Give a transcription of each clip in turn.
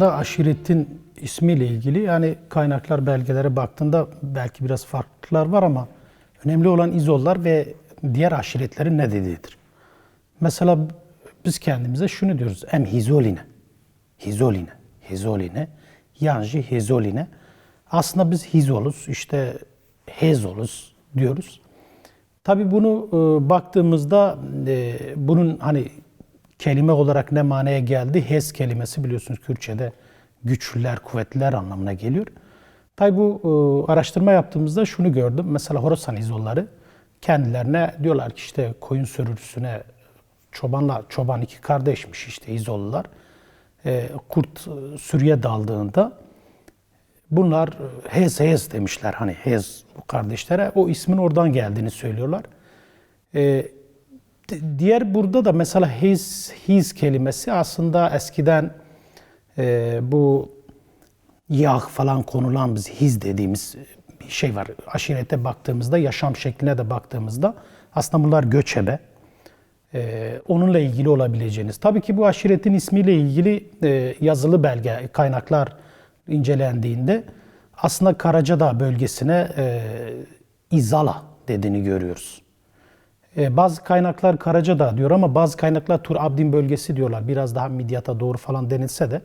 Da aşiretin ismiyle ilgili yani kaynaklar belgelere baktığında belki biraz farklılıklar var ama önemli olan İzollar ve diğer aşiretlerin ne dediğidir. Mesela biz kendimize şunu diyoruz. Em hizoline. Hizoline. Hizoline. Yanji hizoline. Aslında biz hizoluz, işte hezoluz diyoruz. Tabii bunu e, baktığımızda e, bunun hani kelime olarak ne manaya geldi? Hez kelimesi biliyorsunuz Kürtçe'de güçlüler, kuvvetliler anlamına geliyor. Tabii bu e, araştırma yaptığımızda şunu gördüm. Mesela Horasan İzolları kendilerine diyorlar ki işte koyun sürüsüne çobanla çoban iki kardeşmiş işte İzollular. E, kurt e, sürüye daldığında bunlar hez hez demişler hani hez bu kardeşlere. O ismin oradan geldiğini söylüyorlar. E, diğer burada da mesela his, his kelimesi aslında eskiden e, bu yağ falan konulan biz his dediğimiz bir şey var. Aşirete baktığımızda, yaşam şekline de baktığımızda aslında bunlar göçebe. Ee, onunla ilgili olabileceğiniz. Tabii ki bu aşiretin ismiyle ilgili e, yazılı belge, kaynaklar incelendiğinde aslında Karacadağ bölgesine e, İzala dediğini görüyoruz. E, bazı kaynaklar Karacadağ diyor ama bazı kaynaklar Tur Abdin bölgesi diyorlar. Biraz daha Midyat'a doğru falan denilse de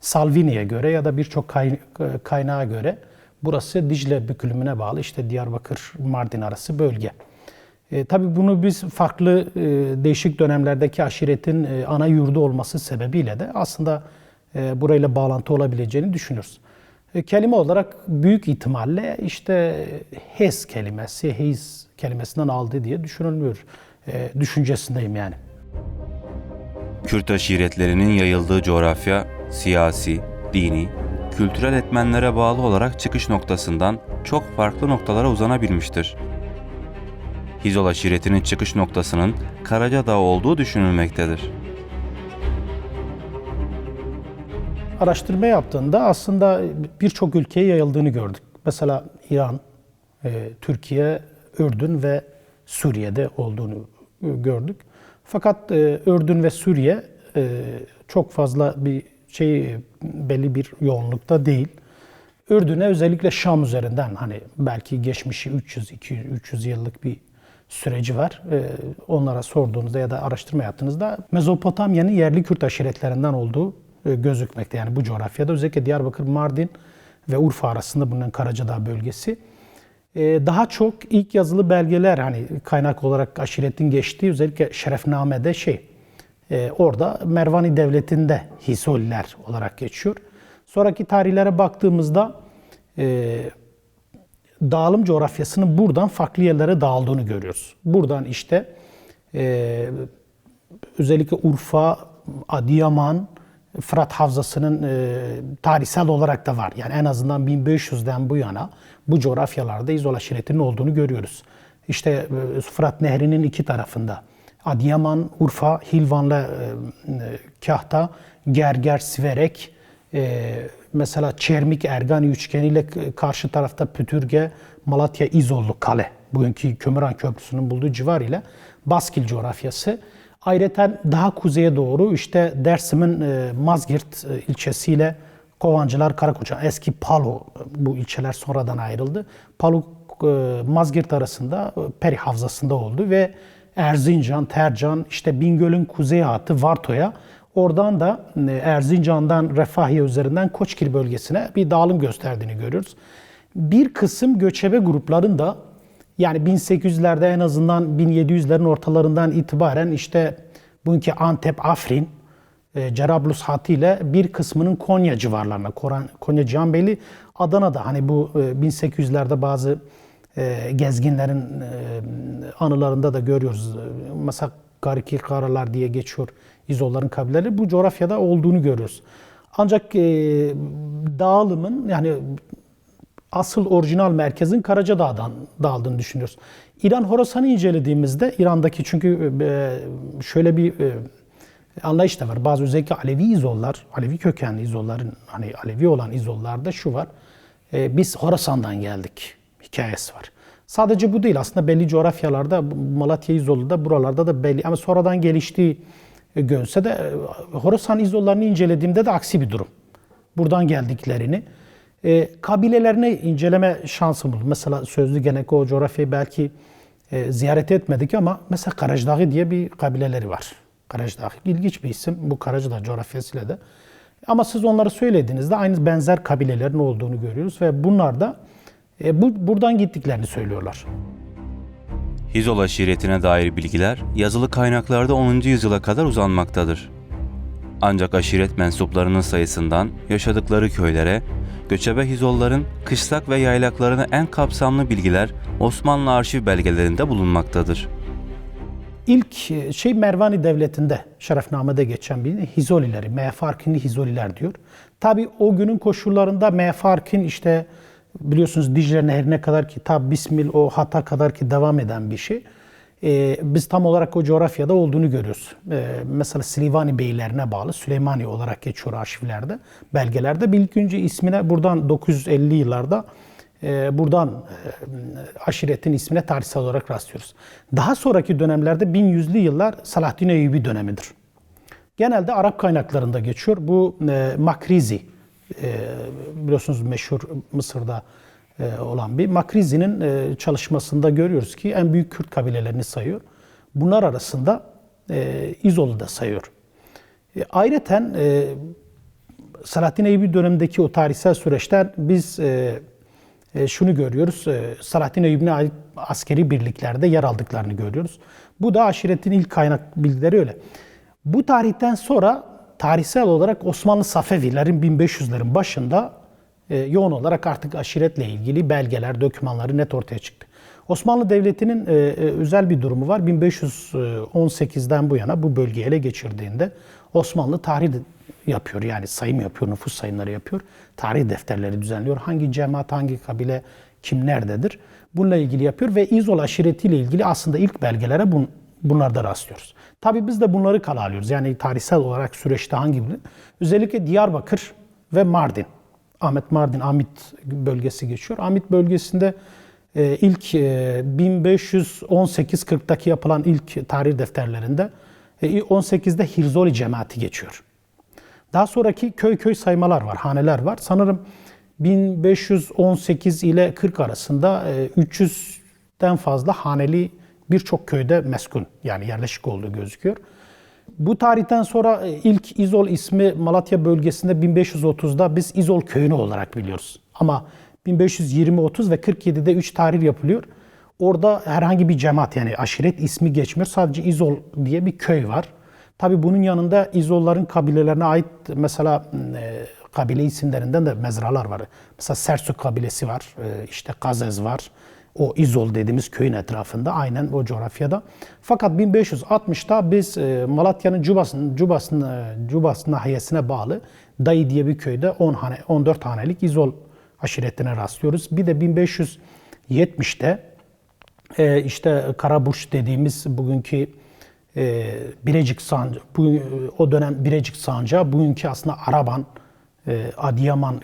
Salvini'ye göre ya da birçok kay- kaynağa göre burası Dicle bükülümüne bağlı işte Diyarbakır Mardin arası bölge. E, tabii bunu biz farklı e, değişik dönemlerdeki aşiretin e, ana yurdu olması sebebiyle de aslında e, burayla bağlantı olabileceğini düşünürüz. E, kelime olarak büyük ihtimalle işte hes kelimesi, hez kelimesinden aldı diye düşünülmüyor. E, düşüncesindeyim yani. Kürt aşiretlerinin yayıldığı coğrafya siyasi, dini, kültürel etmenlere bağlı olarak çıkış noktasından çok farklı noktalara uzanabilmiştir. Hizol aşiretinin çıkış noktasının Karacadağ olduğu düşünülmektedir. Araştırma yaptığında aslında birçok ülkeye yayıldığını gördük. Mesela İran, e, Türkiye, Ürdün ve Suriye'de olduğunu gördük. Fakat e, Ürdün ve Suriye e, çok fazla bir şey belli bir yoğunlukta değil. Ürdün'e özellikle Şam üzerinden hani belki geçmişi 300 200 300 yıllık bir süreci var. Onlara sorduğunuzda ya da araştırma yaptığınızda Mezopotamya'nın yerli Kürt aşiretlerinden olduğu gözükmekte. Yani bu coğrafyada özellikle Diyarbakır, Mardin ve Urfa arasında bulunan Karacadağ bölgesi. Ee, daha çok ilk yazılı belgeler hani kaynak olarak aşiretin geçtiği özellikle Şerefname'de şey e, orada Mervani Devleti'nde Hisoliler olarak geçiyor. Sonraki tarihlere baktığımızda e, dağılım coğrafyasının buradan farklı yerlere dağıldığını görüyoruz. Buradan işte e, özellikle Urfa, Adıyaman, Fırat Havzası'nın e, tarihsel olarak da var. Yani en azından 1500'den bu yana bu coğrafyalarda İzol aşiretinin olduğunu görüyoruz. İşte e, Fırat Nehri'nin iki tarafında Adıyaman, Urfa, Hilvan'la e, e, Kahta, Gerger, Siverek, e, mesela Çermik Ergani üçgeniyle karşı tarafta Pütürge, Malatya İzollu Kale, bugünkü Kömüran Köprüsü'nün bulduğu civar ile Baskil coğrafyası. Ayrıca daha kuzeye doğru işte Dersim'in e, Mazgirt e, ilçesiyle Kovancılar, Karakoçan, eski Palu bu ilçeler sonradan ayrıldı. Palu e, Mazgirt arasında e, Peri Havzası'nda oldu ve Erzincan, Tercan, işte Bingöl'ün kuzey hatı Varto'ya Oradan da e, Erzincan'dan Refahiye üzerinden Koçkir bölgesine bir dağılım gösterdiğini görüyoruz. Bir kısım göçebe grupların da yani 1800'lerde en azından 1700'lerin ortalarından itibaren işte bugünkü Antep, Afrin, e, Cerablus hatı ile bir kısmının Konya civarlarına, Konya Cihanbeyli, Adana'da hani bu e, 1800'lerde bazı e, gezginlerin e, anılarında da görüyoruz. Mesela Gariki Karalar diye geçiyor İzolların kabileleri. Bu coğrafyada olduğunu görüyoruz. Ancak e, dağılımın yani asıl orijinal merkezin Karacadağ'dan dağıldığını düşünüyoruz. İran Horasan'ı incelediğimizde İran'daki çünkü e, şöyle bir e, anlayış da var. Bazı özellikle Alevi İzollar, Alevi kökenli İzolların hani Alevi olan İzollarda şu var. E, biz Horasan'dan geldik hikayesi var. Sadece bu değil aslında belli coğrafyalarda Malatya İzolu'da buralarda da belli ama sonradan geliştiği görünse de Horasan İzollarını incelediğimde de aksi bir durum. buradan geldiklerini, e, kabilelerini inceleme şansım oldu. Mesela sözlü gene o coğrafyayı belki e, ziyaret etmedik ama mesela Karacdağı diye bir kabileleri var. Karacdağı ilginç bir isim bu Karacadağ coğrafyasıyla da. Ama siz onları söylediğinizde aynı benzer kabilelerin olduğunu görüyoruz ve bunlar da e, bu, buradan gittiklerini söylüyorlar. Hizol aşiretine dair bilgiler yazılı kaynaklarda 10. yüzyıla kadar uzanmaktadır. Ancak aşiret mensuplarının sayısından yaşadıkları köylere, göçebe Hizolların kışlak ve yaylaklarına en kapsamlı bilgiler Osmanlı arşiv belgelerinde bulunmaktadır. İlk e, şey Mervani Devleti'nde şerefnamede geçen bir Hizolileri, Mefarkinli Hizoliler diyor. Tabi o günün koşullarında Mefarkin işte biliyorsunuz Dicle Nehri'ne kadar ki ta Bismil o Hat'a kadar ki devam eden bir şey. Ee, biz tam olarak o coğrafyada olduğunu görüyoruz. Ee, mesela Silivani beylerine bağlı Süleymani olarak geçiyor arşivlerde, belgelerde. Önce ismine buradan 950 yıllarda e, buradan e, aşiretin ismine tarihsel olarak rastlıyoruz. Daha sonraki dönemlerde 1100'lü yıllar Salahaddin Eyyubi dönemidir. Genelde Arap kaynaklarında geçiyor. Bu e, Makrizi, biliyorsunuz meşhur Mısır'da olan bir Makrizi'nin e, çalışmasında görüyoruz ki en büyük Kürt kabilelerini sayıyor. Bunlar arasında e, İzol'u da sayıyor. E, ayrıca e, Salahaddin Eyyubi dönemindeki o tarihsel süreçten biz e, e, şunu görüyoruz. E, Salahaddin Eyyubi'ne ait askeri birliklerde yer aldıklarını görüyoruz. Bu da aşiretin ilk kaynak bilgileri öyle. Bu tarihten sonra tarihsel olarak Osmanlı Safevilerin 1500'lerin başında e, yoğun olarak artık aşiretle ilgili belgeler, dokümanları net ortaya çıktı. Osmanlı Devleti'nin e, e, özel bir durumu var. 1518'den bu yana bu bölgeyi ele geçirdiğinde Osmanlı tarih yapıyor. Yani sayım yapıyor, nüfus sayımları yapıyor. Tarih defterleri düzenliyor. Hangi cemaat, hangi kabile, kim nerededir? Bununla ilgili yapıyor ve İzol aşiretiyle ilgili aslında ilk belgelere bun, bunlarda rastlıyoruz. Tabi biz de bunları kala alıyoruz. Yani tarihsel olarak süreçte hangi biri? Özellikle Diyarbakır ve Mardin. Ahmet Mardin, Amit bölgesi geçiyor. Amit bölgesinde e, ilk e, 1518-40'daki yapılan ilk tarih defterlerinde e, 18'de Hirzoli cemaati geçiyor. Daha sonraki köy köy saymalar var, haneler var. Sanırım 1518 ile 40 arasında e, 300'den fazla haneli birçok köyde meskun yani yerleşik olduğu gözüküyor. Bu tarihten sonra e, ilk İzol ismi Malatya bölgesinde 1530'da biz İzol köyünü olarak biliyoruz. Ama 1520, 30 ve 47'de 3 tarih yapılıyor. Orada herhangi bir cemaat yani aşiret ismi geçmiyor. Sadece İzol diye bir köy var. Tabi bunun yanında İzolların kabilelerine ait mesela e, kabile isimlerinden de mezralar var. Mesela Sersuk kabilesi var, e, işte Kazez var. O İzol dediğimiz köyün etrafında aynen o coğrafyada. Fakat 1560'ta biz e, Malatya'nın Cubas'ın Cubas'ın e, Cubas nahiyesine bağlı Dayı diye bir köyde 10 hane 14 hanelik İzol aşiretine rastlıyoruz. Bir de 1570'te e, işte Karaburç dediğimiz bugünkü Birecik Sancı, o dönem Birecik Sancağı, bugünkü aslında Araban, Adıyaman,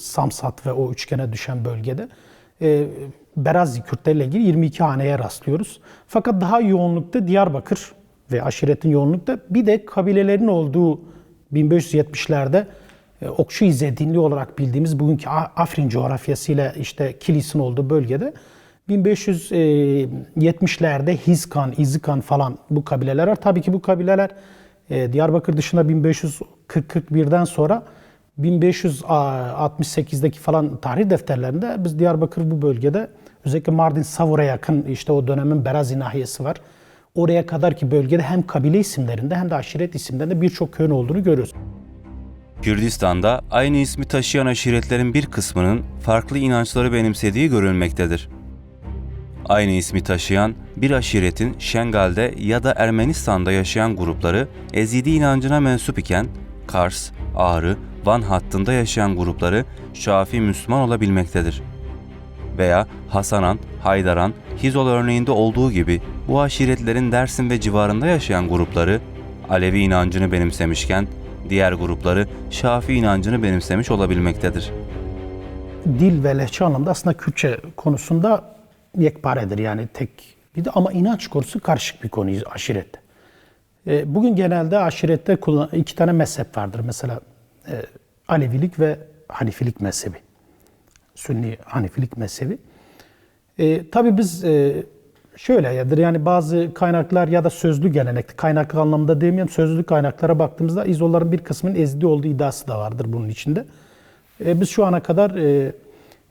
Samsat ve o üçgene düşen bölgede e, Berazi Kürtleriyle ilgili 22 haneye rastlıyoruz. Fakat daha yoğunlukta Diyarbakır ve aşiretin yoğunlukta bir de kabilelerin olduğu 1570'lerde e, Okşu İzzedinli olarak bildiğimiz bugünkü Afrin coğrafyasıyla işte Kilis'in olduğu bölgede 1570'lerde Hizkan, İzikan falan bu kabileler var. Tabii ki bu kabileler e, Diyarbakır dışında 1540-41'den sonra 1568'deki falan tarih defterlerinde biz Diyarbakır bu bölgede özellikle Mardin Savur'a yakın işte o dönemin Berazi nahiyesi var. Oraya kadar ki bölgede hem kabile isimlerinde hem de aşiret isimlerinde birçok köyün olduğunu görüyoruz. Kürdistan'da aynı ismi taşıyan aşiretlerin bir kısmının farklı inançları benimsediği görülmektedir. Aynı ismi taşıyan bir aşiretin Şengal'de ya da Ermenistan'da yaşayan grupları Ezidi inancına mensup iken Kars, Ağrı, Van hattında yaşayan grupları Şafi Müslüman olabilmektedir. Veya Hasanan, Haydaran, Hizol örneğinde olduğu gibi bu aşiretlerin Dersim ve civarında yaşayan grupları Alevi inancını benimsemişken diğer grupları Şafi inancını benimsemiş olabilmektedir. Dil ve lehçe anlamda aslında Kürtçe konusunda yekparedir yani tek bir de ama inanç konusu karışık bir konu aşirette. E, bugün genelde aşirette iki tane mezhep vardır. Mesela e, Alevilik ve Hanifilik mezhebi. Sünni Hanifilik mezhebi. E, tabii biz e, şöyle yadır yani bazı kaynaklar ya da sözlü gelenekte kaynaklı anlamda demeyeyim sözlü kaynaklara baktığımızda İzolların bir kısmının ezdi olduğu iddiası da vardır bunun içinde. E, biz şu ana kadar e,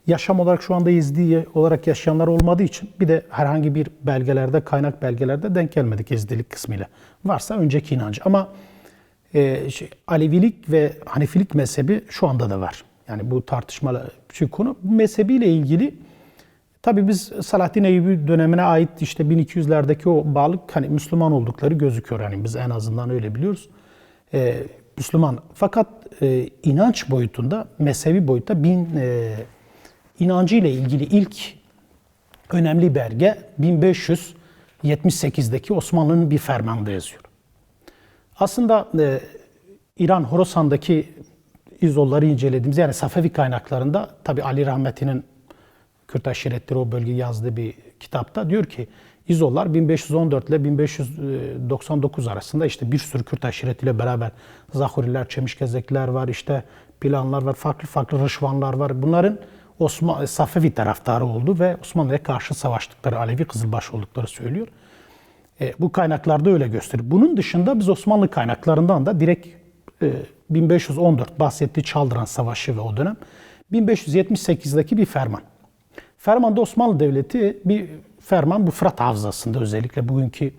yaşam olarak şu anda ezdi olarak yaşayanlar olmadığı için bir de herhangi bir belgelerde kaynak belgelerde denk gelmedik ezdilik kısmıyla. Varsa önceki inancı ama e, şey, Alevilik ve Hanefilik mezhebi şu anda da var. Yani bu tartışmalı bir konu. Bu mezhebiyle ilgili tabii biz Salahaddin Eyyubi dönemine ait işte 1200'lerdeki o bağlık hani Müslüman oldukları gözüküyor. Yani biz en azından öyle biliyoruz. E, Müslüman. Fakat e, inanç boyutunda, mezhebi boyutta bin e, inancı ile ilgili ilk önemli belge 1578'deki Osmanlı'nın bir fermanında yazıyor. Aslında e, İran Horasan'daki izolları incelediğimiz yani Safevi kaynaklarında tabi Ali Rahmeti'nin Kürt aşiretleri o bölgeyi yazdığı bir kitapta diyor ki İzollar 1514 ile 1599 arasında işte bir sürü Kürt aşiretiyle beraber Zahuriler, Çemişkezekler var, işte Planlar var, farklı farklı Rışvanlar var. Bunların Osman, Safevi taraftarı oldu ve Osmanlı'ya karşı savaştıkları, Alevi Kızılbaş oldukları söylüyor. E, bu kaynaklarda öyle gösteriyor. Bunun dışında biz Osmanlı kaynaklarından da direkt e, 1514 bahsettiği Çaldıran Savaşı ve o dönem 1578'deki bir ferman. Fermanda Osmanlı Devleti bir ferman bu Fırat Havzası'nda özellikle bugünkü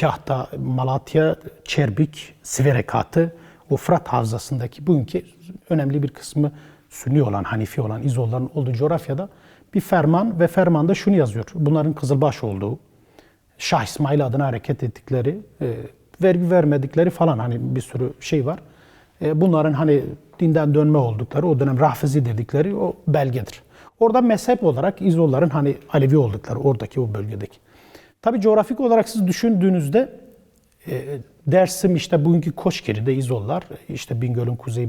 Kahta, Malatya, Çerbik, Siverek Hatı o Fırat Havzası'ndaki bugünkü önemli bir kısmı Sünni olan, Hanifi olan İzolların olduğu coğrafyada bir ferman ve fermanda şunu yazıyor. Bunların Kızılbaş olduğu, Şah İsmail adına hareket ettikleri, e, vergi vermedikleri falan hani bir sürü şey var. E, bunların hani dinden dönme oldukları, o dönem Rafizi dedikleri o belgedir. Orada mezhep olarak İzolların hani Alevi oldukları oradaki o bölgedeki. Tabi coğrafik olarak siz düşündüğünüzde e, Dersim işte bugünkü Koşkeri'de İzollar, işte Bingöl'ün kuzeyi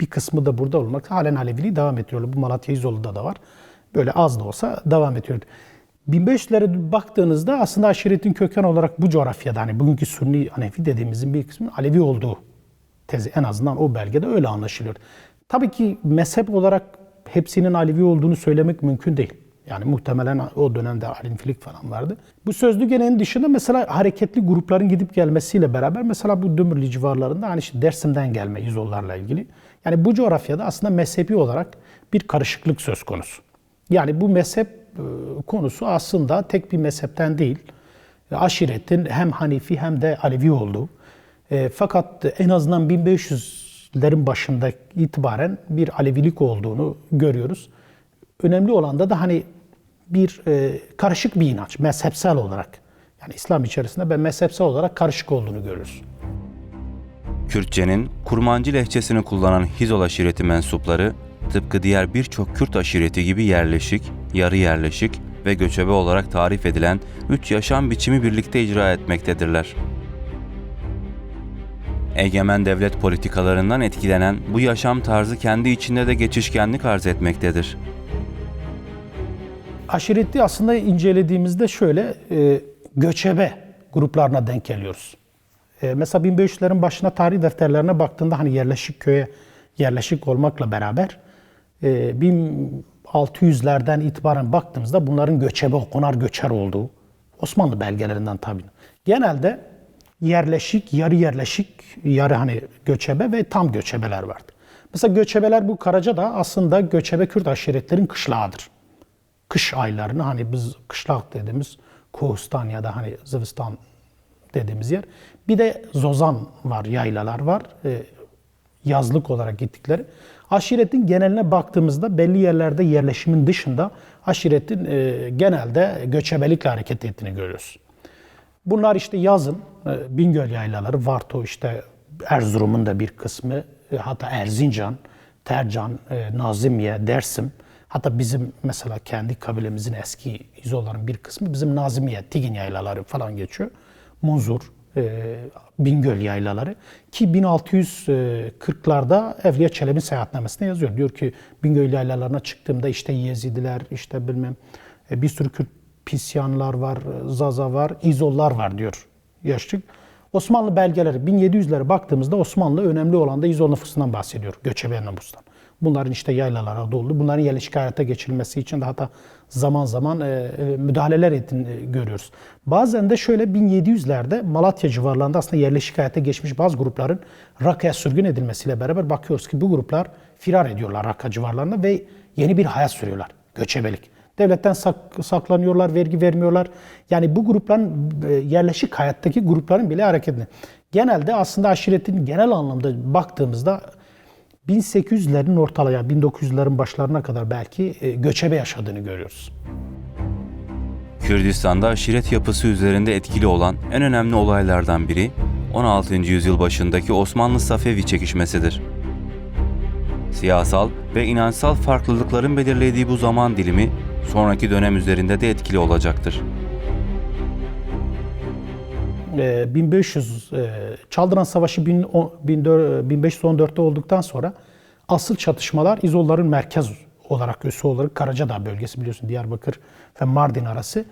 bir kısmı da burada olmak halen Aleviliği devam ediyorlar. Bu Malatya İzolu'da da var. Böyle az da olsa devam ediyor. 1500'lere baktığınızda aslında aşiretin köken olarak bu coğrafyada hani bugünkü Sünni Hanefi dediğimizin bir kısmının Alevi olduğu tezi en azından o belgede öyle anlaşılıyor. Tabii ki mezhep olarak hepsinin Alevi olduğunu söylemek mümkün değil. Yani muhtemelen o dönemde Alevilik falan vardı. Bu sözlü geleneğin dışında mesela hareketli grupların gidip gelmesiyle beraber mesela bu Dümürlü civarlarında hani işte Dersim'den gelme İzollarla ilgili. Yani bu coğrafyada aslında mezhebi olarak bir karışıklık söz konusu. Yani bu mezhep konusu aslında tek bir mezhepten değil. E, Aşiretin hem Hanifi hem de Alevi olduğu. E, fakat en azından 1500'lerin başında itibaren bir Alevilik olduğunu görüyoruz. Önemli olan da da hani bir e, karışık bir inanç, mezhepsel olarak. Yani İslam içerisinde ben mezhepsel olarak karışık olduğunu görürüz. Kürtçenin Kurmancı lehçesini kullanan Hizol aşireti mensupları tıpkı diğer birçok Kürt aşireti gibi yerleşik, yarı yerleşik ve göçebe olarak tarif edilen üç yaşam biçimi birlikte icra etmektedirler. Egemen devlet politikalarından etkilenen bu yaşam tarzı kendi içinde de geçişkenlik arz etmektedir. Aşireti aslında incelediğimizde şöyle e, göçebe gruplarına denk geliyoruz. E, mesela 1500'lerin başına tarih defterlerine baktığında hani yerleşik köye yerleşik olmakla beraber 1600'lerden itibaren baktığımızda bunların göçebe, konar göçer olduğu Osmanlı belgelerinden tabii. Genelde yerleşik, yarı yerleşik, yarı hani göçebe ve tam göçebeler vardı. Mesela göçebeler bu Karaca da aslında göçebe Kürt aşiretlerin kışlağıdır. Kış aylarını hani biz kışlak dediğimiz Kohustan ya da hani Zıvistan dediğimiz yer. Bir de Zozan var, yaylalar var. E, yazlık olarak gittikleri. Aşiretin geneline baktığımızda belli yerlerde yerleşimin dışında aşiretin e, genelde göçebelikle hareket ettiğini görüyoruz. Bunlar işte yazın e, Bingöl yaylaları, Varto işte Erzurum'un da bir kısmı, e, hatta Erzincan, Tercan, e, Nazimiye, Dersim, hatta bizim mesela kendi kabilemizin eski izolların bir kısmı bizim Nazimiye, Tigin yaylaları falan geçiyor. Munzur, e, Bingöl yaylaları ki 1640'larda Evliya Çelebi seyahatnamesinde yazıyor. Diyor ki Bingöl yaylalarına çıktığımda işte Yezidiler, işte bilmem e, bir sürü Kürt pisyanlar var, Zaza var, İzollar var diyor yaşlık. Osmanlı belgeleri 1700'lere baktığımızda Osmanlı önemli olan da İzol nüfusundan bahsediyor. Göçebe nüfustan. Bunların işte yaylalara doldu. Bunların yerleşik hayata geçirilmesi için de hatta zaman zaman e, e, müdahaleler ettiğini e, görüyoruz. Bazen de şöyle 1700'lerde Malatya civarlarında aslında yerleşik hayata geçmiş bazı grupların Raka'ya sürgün edilmesiyle beraber bakıyoruz ki bu gruplar firar ediyorlar Raka civarlarında ve yeni bir hayat sürüyorlar. Göçebelik. Devletten sak- saklanıyorlar, vergi vermiyorlar. Yani bu grupların yerleşik hayattaki grupların bile hareketini. Genelde aslında aşiretin genel anlamda baktığımızda 1800'lerin ortalaya 1900'lerin başlarına kadar belki e, göçebe yaşadığını görüyoruz. Kürdistan'da aşiret yapısı üzerinde etkili olan en önemli olaylardan biri 16. yüzyıl başındaki Osmanlı Safevi çekişmesidir. Siyasal ve inançsal farklılıkların belirlediği bu zaman dilimi sonraki dönem üzerinde de etkili olacaktır. E, 1500 e, Çaldıran Savaşı 1000 o- 1400 1514'te olduktan sonra asıl çatışmalar İzolların merkez olarak üssü olarak Karacadağ bölgesi biliyorsun Diyarbakır ve Mardin arası.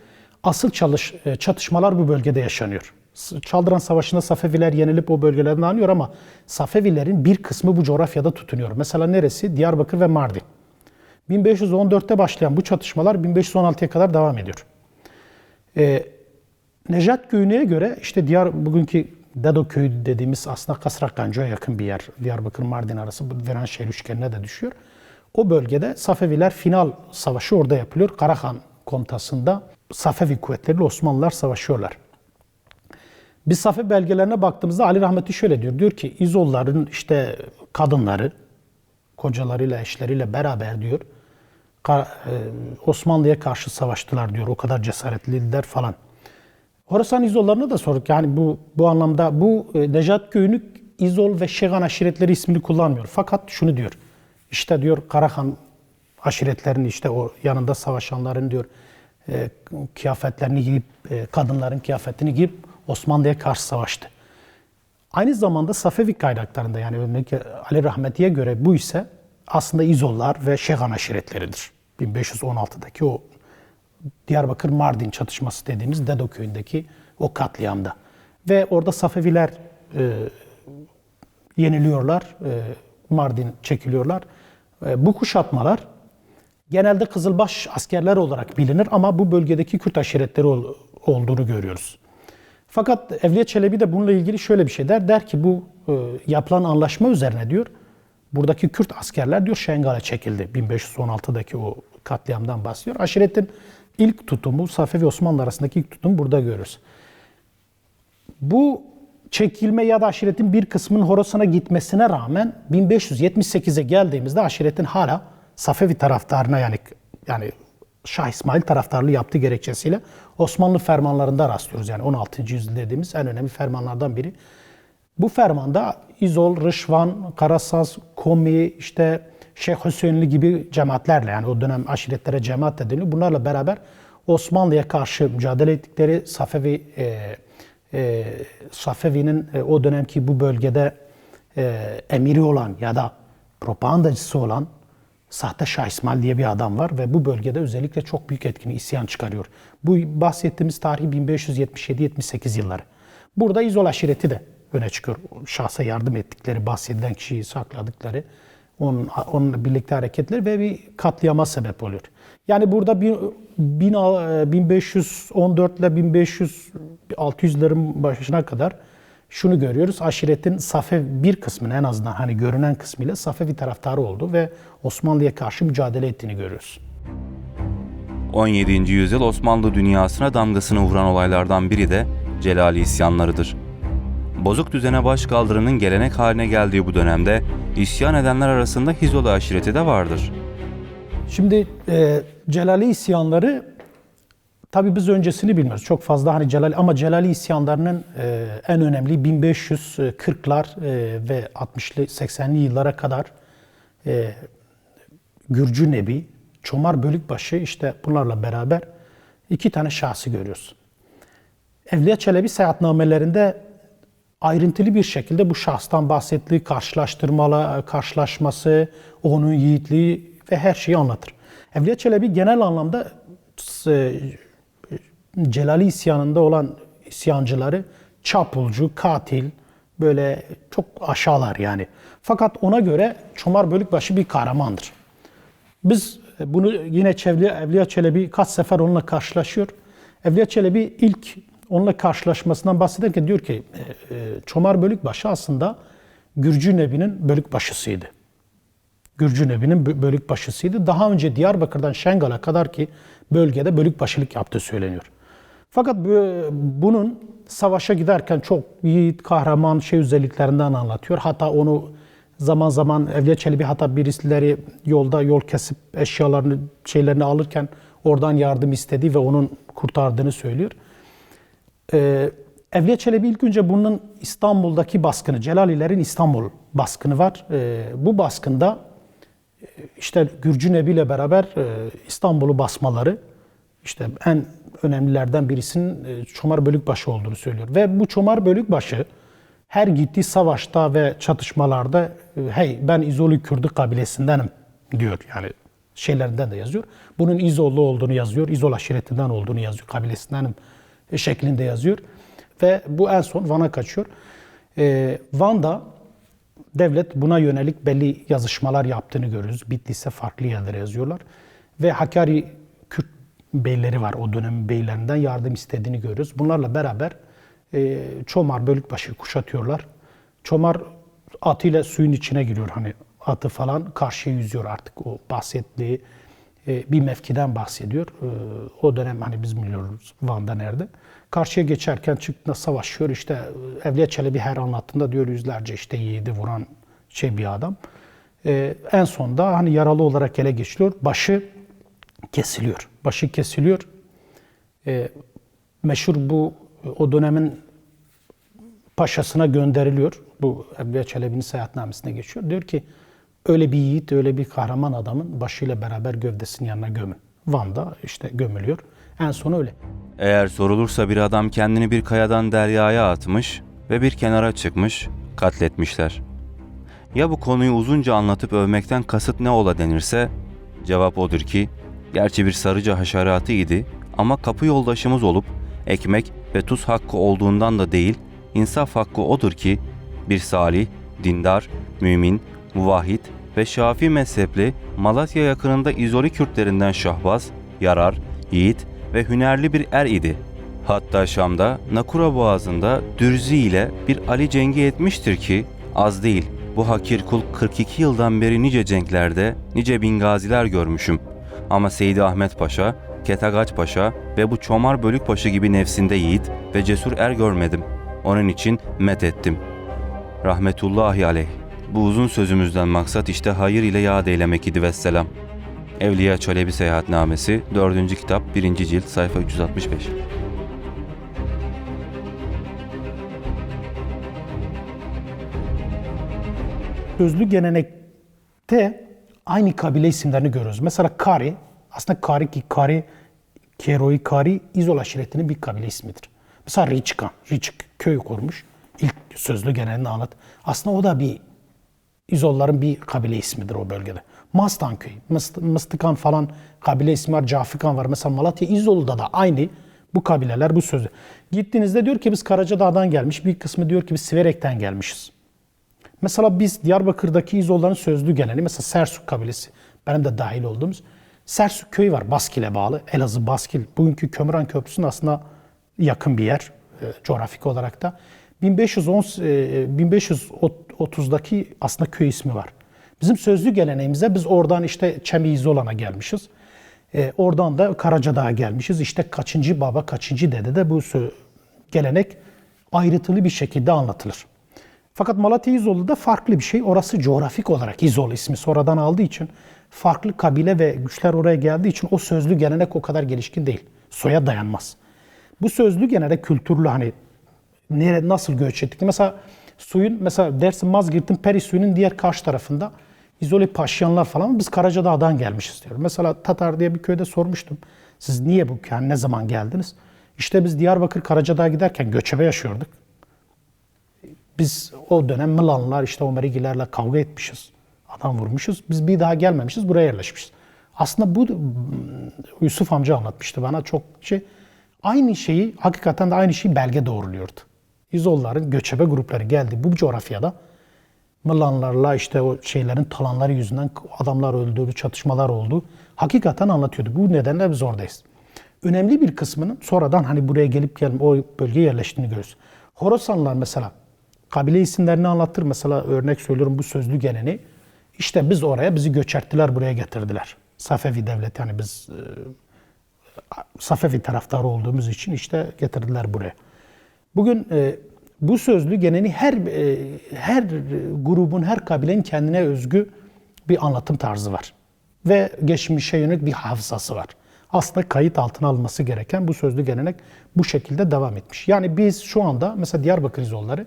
Asıl çalış, e, çatışmalar bu bölgede yaşanıyor. Çaldıran Savaşı'nda Safeviler yenilip o bölgelerden alınıyor ama Safevilerin bir kısmı bu coğrafyada tutunuyor. Mesela neresi? Diyarbakır ve Mardin. 1514'te başlayan bu çatışmalar 1516'ya kadar devam ediyor. Ee, Nejat Köyü'ne göre işte Diyar bugünkü Dedo Köyü dediğimiz aslında Kasrakkancı'ya yakın bir yer. Diyarbakır Mardin arası Viranşehir üçgenine de düşüyor. O bölgede Safeviler final savaşı orada yapılıyor. Karahan komutasında Safevi kuvvetleriyle Osmanlılar savaşıyorlar. Biz Safi belgelerine baktığımızda Ali Rahmetli şöyle diyor. Diyor ki İzolların işte kadınları, kocalarıyla, eşleriyle beraber diyor e, Osmanlı'ya karşı savaştılar diyor. O kadar cesaretliydiler falan. Horasan İzollarına da sorduk. Yani bu bu anlamda bu e, Nejat Köyü'nü İzol ve Şegan aşiretleri ismini kullanmıyor. Fakat şunu diyor. İşte diyor Karahan aşiretlerini işte o yanında savaşanların diyor e, kıyafetlerini giyip e, kadınların kıyafetini giyip Osmanlı'ya karşı savaştı. Aynı zamanda Safevi kaynaklarında yani örneğin Ali Rahmeti'ye göre bu ise aslında İzollar ve Şegan aşiretleridir. 1516'daki o Diyarbakır Mardin çatışması dediğimiz Dedo köyündeki o katliamda. Ve orada Safeviler e, yeniliyorlar, e, Mardin çekiliyorlar. E, bu kuşatmalar genelde Kızılbaş askerler olarak bilinir ama bu bölgedeki Kürt aşiretleri ol- olduğunu görüyoruz. Fakat Evliya Çelebi de bununla ilgili şöyle bir şey der. Der ki bu e, yapılan anlaşma üzerine diyor, buradaki Kürt askerler diyor Şengal'e çekildi. 1516'daki o katliamdan bahsediyor. Aşiretin ilk tutumu, Safevi Osmanlı arasındaki ilk tutumu burada görürüz. Bu çekilme ya da aşiretin bir kısmının Horasan'a gitmesine rağmen 1578'e geldiğimizde aşiretin hala Safevi taraftarına yani yani Şah İsmail taraftarlığı yaptığı gerekçesiyle Osmanlı fermanlarında rastlıyoruz. Yani 16. yüzyıl dediğimiz en önemli fermanlardan biri. Bu fermanda İzol, Rışvan, Karasaz, Komi, işte Şeyh Hüseyinli gibi cemaatlerle yani o dönem aşiretlere cemaat de deniliyor. Bunlarla beraber Osmanlı'ya karşı mücadele ettikleri Safevi e, e, Safevi'nin e, o dönemki bu bölgede e, emiri olan ya da propagandacısı olan sahte Şah İsmail diye bir adam var ve bu bölgede özellikle çok büyük etkini isyan çıkarıyor. Bu bahsettiğimiz tarih 1577-78 yılları. Burada İzol aşireti de öne çıkıyor. Şahsa yardım ettikleri, bahsedilen kişiyi sakladıkları, onun, onunla birlikte hareketler ve bir katliama sebep oluyor. Yani burada bir, bin, 1514 ile 1500 600'lerin başına kadar şunu görüyoruz. Aşiretin Safev bir kısmının en azından hani görünen kısmıyla Safevi taraftarı oldu ve Osmanlı'ya karşı mücadele ettiğini görüyoruz. 17. yüzyıl Osmanlı dünyasına damgasını vuran olaylardan biri de Celali isyanlarıdır. Bozuk düzene baş kaldırının gelenek haline geldiği bu dönemde isyan edenler arasında Hizolu aşireti de vardır. Şimdi e, Celali isyanları tabii biz öncesini bilmiyoruz. Çok fazla hani Celali ama Celali isyanlarının e, en önemli 1540'lar e, ve 60'lı 80'li yıllara kadar e, Gürcü Nebi, Çomar Bölükbaşı işte bunlarla beraber iki tane şahsı görüyoruz. Evliya Çelebi seyahatnamelerinde ayrıntılı bir şekilde bu şahstan bahsettiği karşılaştırmalı karşılaşması, onun yiğitliği ve her şeyi anlatır. Evliya Çelebi genel anlamda e, Celali isyanında olan isyancıları çapulcu, katil, böyle çok aşağılar yani. Fakat ona göre Çomar Bölükbaşı bir kahramandır. Biz bunu yine Çevli, Evliya Çelebi kaç sefer onunla karşılaşıyor. Evliya Çelebi ilk onunla karşılaşmasından bahsederken diyor ki e, e, Çomar Bölükbaşı aslında Gürcü Nebi'nin bölükbaşısıydı. Gürcü Nebi'nin bö- bölükbaşısıydı. Daha önce Diyarbakır'dan Şengal'a kadar ki bölgede bölükbaşılık yaptığı söyleniyor. Fakat bu- bunun savaşa giderken çok yiğit, kahraman şey özelliklerinden anlatıyor. Hatta onu zaman zaman Evliya Çelebi hatta birisileri yolda yol kesip eşyalarını, şeylerini alırken oradan yardım istedi ve onun kurtardığını söylüyor. Ee, Evliya Çelebi ilk önce bunun İstanbul'daki baskını, Celalilerin İstanbul baskını var. Ee, bu baskında e, işte Gürcü Nebi ile beraber e, İstanbul'u basmaları işte en önemlilerden birisinin e, Çomar Bölükbaşı olduğunu söylüyor. Ve bu Çomar Bölükbaşı her gittiği savaşta ve çatışmalarda hey ben İzoli Kürdü kabilesindenim diyor. Yani şeylerinden de yazıyor. Bunun İzollu olduğunu yazıyor. İzol aşiretinden olduğunu yazıyor. Kabilesindenim şeklinde yazıyor. Ve bu en son Van'a kaçıyor. E, Van'da devlet buna yönelik belli yazışmalar yaptığını görürüz. Bitlis'e farklı yerlere yazıyorlar. Ve Hakkari Kürt beyleri var o dönemin beylerinden yardım istediğini görürüz. Bunlarla beraber e, Çomar Bölükbaşı kuşatıyorlar. Çomar atıyla suyun içine giriyor hani atı falan karşıya yüzüyor artık o bahsettiği bir mevkiden bahsediyor. E, o dönem hani biz biliyoruz Van'da nerede. Karşıya geçerken çıktığında savaşıyor. İşte e, Evliya Çelebi her anlattığında diyor yüzlerce işte yiğidi vuran şey bir adam. E, en sonda hani yaralı olarak ele geçiliyor. Başı kesiliyor. Başı kesiliyor. E, meşhur bu o dönemin paşasına gönderiliyor. Bu Evliya Çelebi'nin seyahatnamesine geçiyor. Diyor ki öyle bir yiğit, öyle bir kahraman adamın başıyla beraber gövdesinin yanına gömün. Van'da işte gömülüyor. En son öyle. Eğer sorulursa bir adam kendini bir kayadan deryaya atmış ve bir kenara çıkmış, katletmişler. Ya bu konuyu uzunca anlatıp övmekten kasıt ne ola denirse, cevap odur ki, gerçi bir sarıca haşeratı idi ama kapı yoldaşımız olup ekmek ve tuz hakkı olduğundan da değil, insaf hakkı odur ki, bir salih, dindar, mümin, muvahhid ve şafi mezhepli Malatya yakınında İzoli Kürtlerinden Şahbaz, Yarar, Yiğit ve hünerli bir er idi. Hatta Şam'da Nakura Boğazı'nda Dürzi ile bir Ali cengi etmiştir ki az değil. Bu hakir kul 42 yıldan beri nice cenklerde, nice bin gaziler görmüşüm. Ama Seydi Ahmet Paşa, Ketagaç Paşa ve bu Çomar Bölükbaşı gibi nefsinde yiğit ve cesur er görmedim. Onun için met ettim. Rahmetullahi aleyh. Bu uzun sözümüzden maksat işte hayır ile yad eylemek idi vesselam. Evliya Çelebi Seyahatnamesi 4. kitap 1. cilt sayfa 365. Sözlü gelenekte aynı kabile isimlerini görüyoruz. Mesela Kari, aslında Kari ki Kari, Keroi Kari, İzol aşiretinin bir kabile ismidir. Mesela Riçkan, Riçk köy kurmuş. İlk sözlü geleneğini anlat. Aslında o da bir İzolların bir kabile ismidir o bölgede. Mastan köyü, Mıst- Mıstıkan falan kabile ismi var, Cafikan var. Mesela Malatya İzolu'da da aynı bu kabileler bu sözü. Gittiğinizde diyor ki biz Karacadağ'dan gelmiş, bir kısmı diyor ki biz Siverek'ten gelmişiz. Mesela biz Diyarbakır'daki İzolların sözlü geleni, mesela Sersuk kabilesi, benim de dahil olduğumuz Sersuk köyü var Baskil'e bağlı. Elazığ Baskil. Bugünkü Kömüren Köprüsü'nün aslında yakın bir yer e, coğrafik olarak da. 1510 e, 1530'daki aslında köy ismi var. Bizim sözlü geleneğimize biz oradan işte Çemi İzolan'a gelmişiz. E, oradan da Karacadağ'a gelmişiz. İşte kaçıncı baba, kaçıncı dede de bu gelenek ayrıntılı bir şekilde anlatılır. Fakat Malatya İzolu'da farklı bir şey. Orası coğrafik olarak İzol ismi sonradan aldığı için farklı kabile ve güçler oraya geldiği için o sözlü gelenek o kadar gelişkin değil. Soya dayanmaz. Bu sözlü gelenek kültürlü hani nere, nasıl göç ettik? Mesela suyun mesela Dersim Mazgirt'in Peri suyunun diğer karşı tarafında İzole Paşyanlar falan biz Karacadağ'dan gelmişiz diyor. Mesela Tatar diye bir köyde sormuştum. Siz niye bu yani ne zaman geldiniz? İşte biz Diyarbakır Karacadağ'a giderken göçebe yaşıyorduk. Biz o dönem Mılanlar işte Omerigilerle kavga etmişiz. Adam vurmuşuz. Biz bir daha gelmemişiz. Buraya yerleşmişiz. Aslında bu Yusuf amca anlatmıştı bana çok şey. Aynı şeyi hakikaten de aynı şeyi belge doğruluyordu. İzolların göçebe grupları geldi bu coğrafyada. Mılanlarla işte o şeylerin talanları yüzünden adamlar öldü, çatışmalar oldu. Hakikaten anlatıyordu. Bu nedenle biz oradayız. Önemli bir kısmının sonradan hani buraya gelip gelip o bölgeye yerleştiğini görüyoruz. Horasanlılar mesela kabile isimlerini anlatır. Mesela örnek söylüyorum bu sözlü geleni. İşte biz oraya bizi göçerttiler buraya getirdiler. Safevi devleti yani biz e, Safevi taraftarı olduğumuz için işte getirdiler buraya. Bugün e, bu sözlü geneni her e, her grubun, her kabilenin kendine özgü bir anlatım tarzı var. Ve geçmişe yönelik bir hafızası var. Aslında kayıt altına alınması gereken bu sözlü gelenek bu şekilde devam etmiş. Yani biz şu anda mesela Diyarbakır İzolları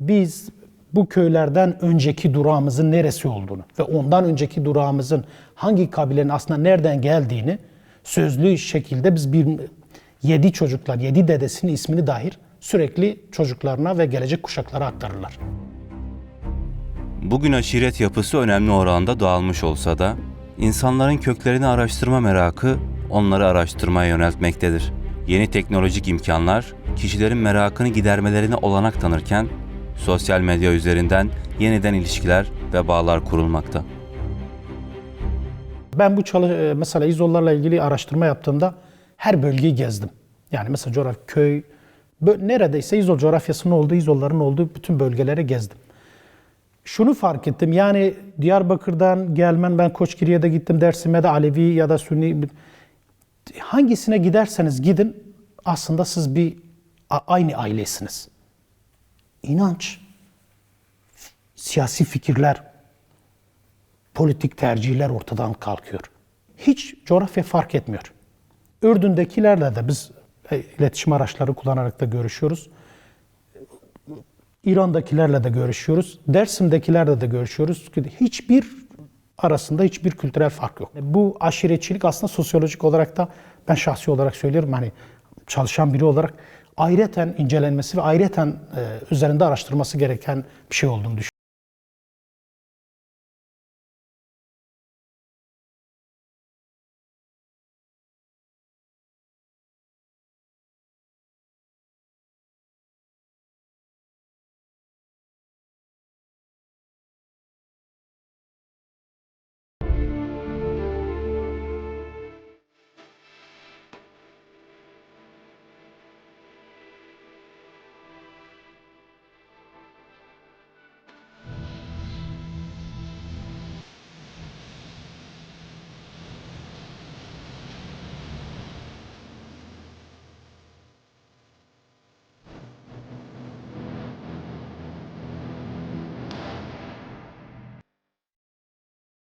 biz bu köylerden önceki durağımızın neresi olduğunu ve ondan önceki durağımızın hangi kabilenin aslında nereden geldiğini sözlü şekilde biz bir yedi çocuklar, yedi dedesinin ismini dahil sürekli çocuklarına ve gelecek kuşaklara aktarırlar. Bugün aşiret yapısı önemli oranda dağılmış olsa da insanların köklerini araştırma merakı onları araştırmaya yöneltmektedir. Yeni teknolojik imkanlar kişilerin merakını gidermelerine olanak tanırken sosyal medya üzerinden yeniden ilişkiler ve bağlar kurulmakta. Ben bu e, mesela İzollarla ilgili araştırma yaptığımda her bölgeyi gezdim. Yani mesela coğrafya, köy, neredeyse İzol coğrafyasının olduğu, İzolların olduğu bütün bölgeleri gezdim. Şunu fark ettim yani Diyarbakır'dan gelmen ben Koçgiri'ye de gittim, Dersim'e de Alevi ya da Sünni hangisine giderseniz gidin aslında siz bir aynı ailesiniz. İnanç, siyasi fikirler, politik tercihler ortadan kalkıyor. Hiç coğrafya fark etmiyor. Ürdün'dekilerle de biz iletişim araçları kullanarak da görüşüyoruz. İran'dakilerle de görüşüyoruz. Dersim'dekilerle de görüşüyoruz. Hiçbir arasında hiçbir kültürel fark yok. Bu aşiretçilik aslında sosyolojik olarak da ben şahsi olarak söylüyorum hani çalışan biri olarak ayreten incelenmesi ve ayreten e, üzerinde araştırması gereken bir şey olduğunu düşünüyorum.